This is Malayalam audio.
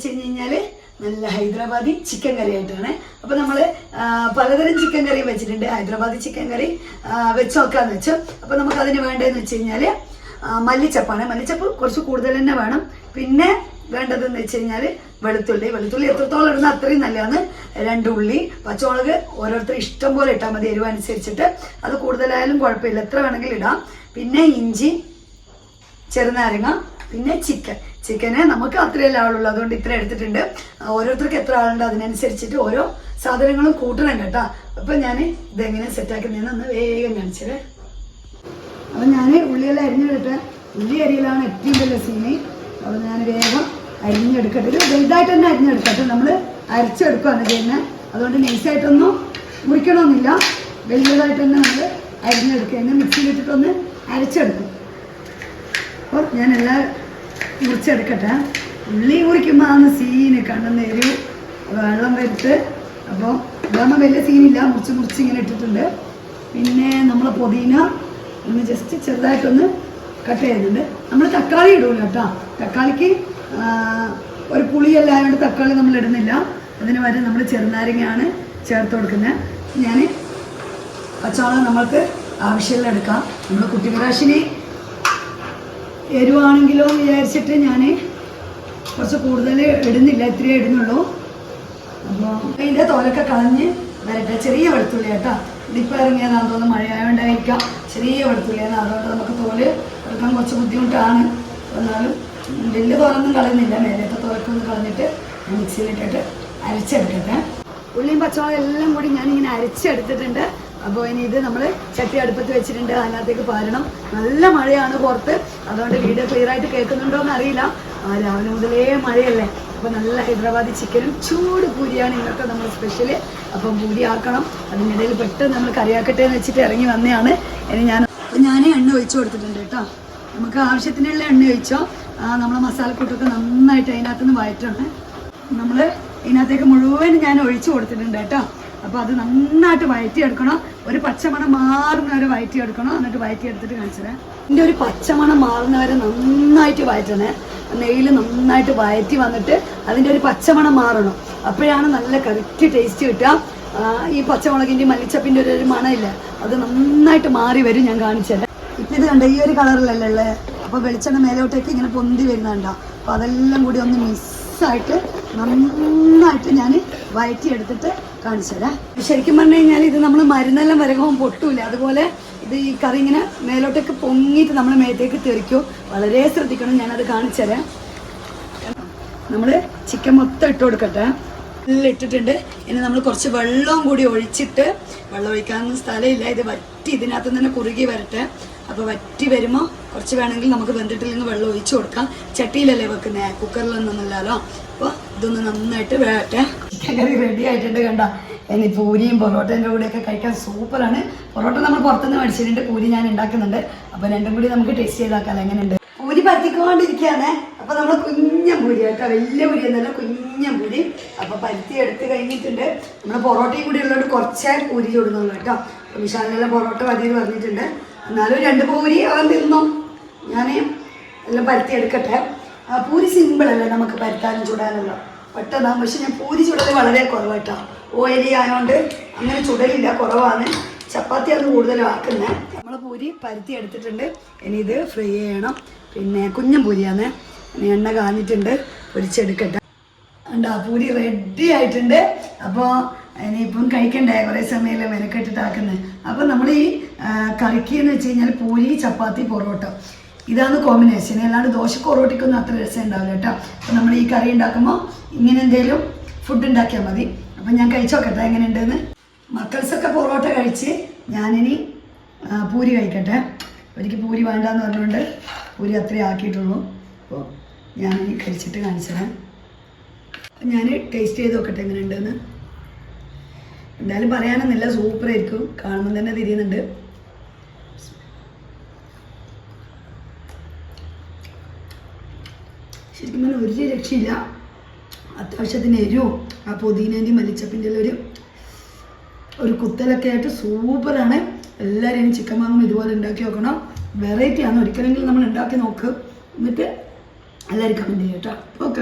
വെച്ച് കഴിഞ്ഞ് കഴിഞ്ഞാൽ നല്ല ഹൈദരാബാദി ചിക്കൻ കറി ആയിട്ടാണ് അപ്പോൾ നമ്മൾ പലതരം ചിക്കൻ കറി വെച്ചിട്ടുണ്ട്. ഹൈദരാബാദി ചിക്കൻ കറി വെച്ച് നോക്കാന്ന് വെച്ചു. അപ്പോൾ നമുക്ക് അതിന് വേണ്ടതെന്ന് വെച്ച് കഴിഞ്ഞാൽ മല്ലിച്ചപ്പാണ്. മല്ലിച്ചപ്പ് കുറച്ച് കൂടുതൽ തന്നെ വേണം. പിന്നെ വേണ്ടതെന്ന് വെച്ച് കഴിഞ്ഞാൽ വെളുത്തുള്ളി. വെളുത്തുള്ളി എത്രത്തോളം ഇടുന്ന അത്രയും നല്ലതാണ്. രണ്ട് ഉള്ളി പച്ചമുളക് ഓരോരുത്തർ ഇഷ്ടം പോലെ ഇട്ടാൽ മതി. എരിവ് അനുസരിച്ചിട്ട്. അത് കൂടുതലായാലും കുഴപ്പമില്ല. എത്ര വേണമെങ്കിലും ഇടാം. പിന്നെ ഇഞ്ചി ചെറുനാരങ്ങ പിന്നെ ചിക്കൻ ചിക്കന് നമുക്ക് അത്രയല്ല ആളുള്ളൂ അതുകൊണ്ട് ഇത്ര എടുത്തിട്ടുണ്ട്. ഓരോരുത്തർക്ക് എത്ര ആളുണ്ട് അതിനനുസരിച്ചിട്ട് ഓരോ സാധനങ്ങളും കൂട്ടണം കേട്ടോ. അപ്പൊ ഞാൻ ഇതെങ്ങനെ സെറ്റാക്കുന്നതെന്ന് ഒന്ന് വേഗം കാണിച്ചത് അപ്പൊ ഞാൻ ഉള്ളിയെല്ലാം അരിഞ്ഞെടുത്ത് ഉള്ളി അരിയിലാണ് ഏറ്റവും വലിയ സീനി അപ്പൊ ഞാൻ വേഗം അരിഞ്ഞെടുക്കട്ടെ. ഇത് വലുതായിട്ട് തന്നെ അരിഞ്ഞെടുക്കട്ടെ നമ്മൾ അരച്ചെടുക്കുകയാണ് ചെയ്യുന്നത് അതുകൊണ്ട് നൈസായിട്ടൊന്നും മുറിക്കണമെന്നില്ല. വലിയതായിട്ട് തന്നെ നമ്മൾ അരിഞ്ഞെടുക്കുക. മിക്സിയിലിട്ടിട്ടൊന്ന് അരച്ചെടുക്കും. അപ്പോൾ ഞാൻ എല്ലാം മുറിച്ചെടുക്കട്ടെ. ഉള്ളി മുറിക്കുമ്പോൾ ആണ് സീന് കണ്ണെന്ന് എരിവ് വെള്ളം വരുത്ത്. അപ്പോൾ ഇതാകുമ്പോൾ വലിയ സീനില്ല മുറിച്ച് മുറിച്ച് ഇങ്ങനെ ഇട്ടിട്ടുണ്ട്. പിന്നെ നമ്മൾ പുതിന ഒന്ന് ജസ്റ്റ് ചെറുതായിട്ടൊന്ന് കട്ട് ചെയ്യുന്നുണ്ട് നമ്മൾ തക്കാളി ഇടൂല കേട്ടോ. തക്കാളിക്ക് ഒരു പുളിയെല്ലാം ആയതുകൊണ്ട് തക്കാളി നമ്മൾ ഇടുന്നില്ല. അതിന് വരെ നമ്മൾ ചെറുനാരങ്ങയാണ് ചേർത്ത് കൊടുക്കുന്നത് ഞാൻ പച്ചവളം നമ്മൾക്ക് ആവശ്യമുള്ള എടുക്കാം. നമ്മൾ കുട്ടിപ്രാശിനി എരിവാണെങ്കിലോ വിചാരിച്ചിട്ട് ഞാൻ കുറച്ച് കൂടുതൽ ഇടുന്നില്ല ഇത്രയേ ഇടുന്നുള്ളൂ. അപ്പോൾ അതിന്റെ തോലൊക്കെ കളഞ്ഞ് വരട്ടെ. ചെറിയ വെളുത്തുള്ളി കേട്ടോ. ഇതിപ്പോൾ ഇറങ്ങിയതാണെന്ന് തോന്നുന്നു. മഴയായോണ്ടായിരിക്കാം. ചെറിയ വെളുത്തുള്ളിയാണ്. അതുകൊണ്ട് നമുക്ക് തോൽ എടുക്കാൻ കുറച്ച് ബുദ്ധിമുട്ടാണ്. എന്നാലും വലിയ തോലൊന്നും കളയുന്നില്ല. മേലത്തെ തോലൊക്കെ കളഞ്ഞിട്ട് മിക്സിയിലിട്ടിട്ട് അരച്ചെടുക്കട്ടെ. ഉള്ളിയും പച്ചമുളകും എല്ലാം കൂടി ഞാനിങ്ങനെ അരച്ചെടുത്തിട്ടുണ്ട്. അപ്പോൾ ഇനി ഇത് നമ്മൾ ചട്ടി അടുപ്പത്ത് വെച്ചിട്ടുണ്ട് അതിനകത്തേക്ക് പാരണം. നല്ല മഴയാണ് പുറത്ത്. അതുകൊണ്ട് വീഡിയോ ക്ലിയർ ആയിട്ട് കേൾക്കുന്നുണ്ടോ എന്ന് അറിയില്ല ആ രാവിലെ മുതലേ മഴയല്ലേ. അപ്പോൾ നല്ല ഹൈദരാബാദി ചിക്കനും ചൂട് പൂരിയാണ് ഇന്നത്തെ നമ്മൾ സ്പെഷ്യൽ അപ്പം പൂരി ആക്കണം. അതിനിടയിൽ പെട്ടെന്ന് നമ്മൾ കറിയാക്കട്ടെ എന്ന് വെച്ചിട്ട് ഇറങ്ങി വന്നതാണ്. ഇനി ഞാൻ അപ്പം ഞാൻ എണ്ണ ഒഴിച്ചു കൊടുത്തിട്ടുണ്ട് കേട്ടോ. നമുക്ക് ആവശ്യത്തിനുള്ള എണ്ണ ഒഴിച്ചോ. നമ്മൾ മസാലക്കൂട്ടൊക്കെ നന്നായിട്ട് അതിനകത്ത് നിന്ന് വയറ്റണം നമ്മൾ ഇതിനകത്തേക്ക് മുഴുവൻ ഞാൻ ഒഴിച്ചു കൊടുത്തിട്ടുണ്ട് കേട്ടോ. അപ്പോൾ അത് നന്നായിട്ട് വയറ്റിയെടുക്കണം. ഒരു പച്ചമണം മാറുന്നവരെ വരെ വയറ്റിയെടുക്കണം. എന്നിട്ട് വയറ്റിയെടുത്തിട്ട് കാണിച്ചത് ഇതിന്റെ ഒരു പച്ചമണം മാറുന്നവരെ നന്നായിട്ട് വയറ്റണേ. നെയ്യിൽ നന്നായിട്ട് വയറ്റി വന്നിട്ട് അതിന്റെ ഒരു പച്ചമണം മാറണം. അപ്പോഴാണ് നല്ല കറക്റ്റ് ടേസ്റ്റ് കിട്ടുക. ഈ പച്ചമുളകിന്റെ മല്ലിച്ചപ്പിന്റെ ഒരു ഒരു മണമില്ല. അത് നന്നായിട്ട് മാറി വരും. ഞാൻ കാണിച്ചത് ഇപ്പം ഇത് കണ്ട? ഈ ഒരു കളറിലല്ലേ ഉള്ളത്. അപ്പോൾ വെളിച്ചെണ്ണ മേലോട്ടേക്ക് ഇങ്ങനെ പൊന്തി വരുന്നുണ്ടോ അപ്പോൾ അതെല്ലാം കൂടി ഒന്ന് മിക്സായിട്ട് നന്നായിട്ട് ഞാൻ വയറ്റിയെടുത്തിട്ട് കാണിച്ചു തരാം. ശരിക്കും പറഞ്ഞു കഴിഞ്ഞാൽ ഇത് നമ്മൾ മരുന്നെല്ലാം വരകവും പൊട്ടൂല. അതുപോലെ ഇത് ഈ കറി ഇങ്ങനെ മേലോട്ടേക്ക് പൊങ്ങിയിട്ട് നമ്മൾ മേത്തേക്ക് തെറിക്കും. വളരെ ശ്രദ്ധിക്കണം ഞാനത് കാണിച്ചു തരാം. നമ്മൾ ചിക്കൻ മൊത്തം ഇട്ട് കൊടുക്കട്ടെ. ഇട്ടിട്ടുണ്ട്. ഇനി നമ്മൾ കുറച്ച് വെള്ളവും കൂടി ഒഴിച്ചിട്ട് വെള്ളം ഒഴിക്കാനൊന്നും സ്ഥലമില്ല. ഇത് വറ്റി ഇതിനകത്ത് തന്നെ കുറുകി വരട്ടെ. അപ്പോൾ വറ്റി വരുമ്പോൾ കുറച്ച് വേണമെങ്കിൽ നമുക്ക് വെന്തിട്ടില്ലെങ്കിൽ വെള്ളം ഒഴിച്ചു കൊടുക്കാം. ചട്ടിയിലല്ലേ വെക്കുന്നത് കുക്കറിലൊന്നുമില്ലല്ലോ അപ്പോൾ ഇതൊന്ന് നന്നായിട്ട് വേട്ടെ ചിക്കൻ കറി റെഡി ആയിട്ടുണ്ട് കണ്ട? ഇനി പൂരിയും പൊറോട്ടേന്റെ കൂടെയൊക്കെ കഴിക്കാൻ സൂപ്പറാണ്. പൊറോട്ട നമ്മൾ പുറത്തുനിന്ന് മേടിച്ചിട്ടുണ്ട്. പൂരി ഞാൻ ഉണ്ടാക്കുന്നുണ്ട്. അപ്പോൾ രണ്ടും കൂടി നമുക്ക് ടേസ്റ്റ് ചെയ്താക്കാം. എങ്ങനെയുണ്ട് പൂരി പരത്തിക്കൊണ്ടിരിക്കുകയാണ്. അപ്പൊ നമ്മൾ കുഞ്ഞൻ പൂരി കേട്ടോ വലിയ പൂരി എന്നല്ല കുഞ്ഞൻ പൂരി. അപ്പൊ പരുത്തി എടുത്ത് കഴിഞ്ഞിട്ടുണ്ട്. നമ്മൾ പൊറോട്ടയും കൂടി ഉള്ളതുകൊണ്ട് കുറച്ചേ പൂരി ചൂടുന്നുള്ളൂ കേട്ടോ. അപ്പൊ വിശാലിനെല്ലാം പൊറോട്ട മതി എന്ന് പറഞ്ഞിട്ടുണ്ട്. എന്നാലും രണ്ട് പൂരി അവൻ തിന്നു. ഞാൻ എല്ലാം പരുത്തി എടുക്കട്ടെ. പൂരി സിമ്പിൾ അല്ലേ നമുക്ക് പരുത്താനും ചുടാനല്ലോ? പെട്ടെന്നാ. പക്ഷെ ഞാൻ പൂരി ചുടൽ വളരെ കുറവായിട്ടോ ഓയിലി ആയതുകൊണ്ട് അങ്ങനെ ചുടലില്ല കുറവാണ്. ചപ്പാത്തിയാണ് കൂടുതലും ആക്കുന്നത്. നമ്മൾ പൂരി പരുത്തി എടുത്തിട്ടുണ്ട്. ഇനി ഇത് ഫ്രൈ ചെയ്യണം. പിന്നെ കുഞ്ഞൻ പൂരിയാണ്. എണ്ണ കാഞ്ഞിട്ടുണ്ട് പൊരിച്ചെടുക്കട്ടെ. ഉണ്ടോ പൂരി റെഡി ആയിട്ടുണ്ട്. അപ്പോൾ ഇനിയിപ്പം കഴിക്കണ്ടേ? കുറേ സമയമല്ലേ മെനക്കെട്ടിട്ടാക്കുന്നത് അപ്പോൾ നമ്മൾ ഈ കറിക്ക് എന്ന് വെച്ച് കഴിഞ്ഞാൽ പൂരി ചപ്പാത്തി പൊറോട്ട. ഇതാണ് കോമ്പിനേഷൻ അല്ലാണ്ട് ദോശ പൊറോട്ടയ്ക്കൊന്നും അത്ര രസം ഉണ്ടാവില്ല കേട്ടോ. അപ്പോൾ നമ്മൾ ഈ കറി ഉണ്ടാക്കുമ്പോൾ ഇങ്ങനെ എന്തെങ്കിലും ഫുഡ് ഉണ്ടാക്കിയാൽ മതി. അപ്പം ഞാൻ കഴിച്ചു നോക്കട്ടെ എങ്ങനെയുണ്ടെന്ന്. മക്കൾസൊക്കെ പൊറോട്ട കഴിച്ച് ഞാനിനി പൂരി കഴിക്കട്ടെ. എനിക്ക് പൂരി വേണ്ടാന്ന് പറഞ്ഞുകൊണ്ട് പൂരി അത്രേ ആക്കിയിട്ടുള്ളൂ. അപ്പോൾ ഞാൻ കഴിച്ചിട്ട് കാണിച്ചതാണ് ഞാൻ ടേസ്റ്റ് ചെയ്ത് നോക്കട്ടെ എങ്ങനെയുണ്ടെന്ന്. എന്തായാലും പറയാനൊന്നുമില്ല സൂപ്പറായിരിക്കും. കാണുമ്പോൾ തന്നെ തിരിയുന്നുണ്ട്. ശരിക്കും പറഞ്ഞാൽ ഒരു രക്ഷയില്ല. അത്യാവശ്യത്തിന് എരിവും ആ പുതിനേന്റെയും മല്ലിച്ചപ്പിന്റെ ഒരു ഒരു കുത്തലൊക്കെ ആയിട്ട് സൂപ്പറാണ്. എല്ലാവരും ഇനി ചിക്കൻ വാങ്ങും ഇതുപോലെ ഉണ്ടാക്കി നോക്കണം. വെറൈറ്റി ആണ്. ഒരിക്കലെങ്കിലും നമ്മൾ ഉണ്ടാക്കി നോക്ക്. എന്നിട്ട് എല്ലാവരും കമന്റ് ചെയ്യട്ടോ ഓക്കെ.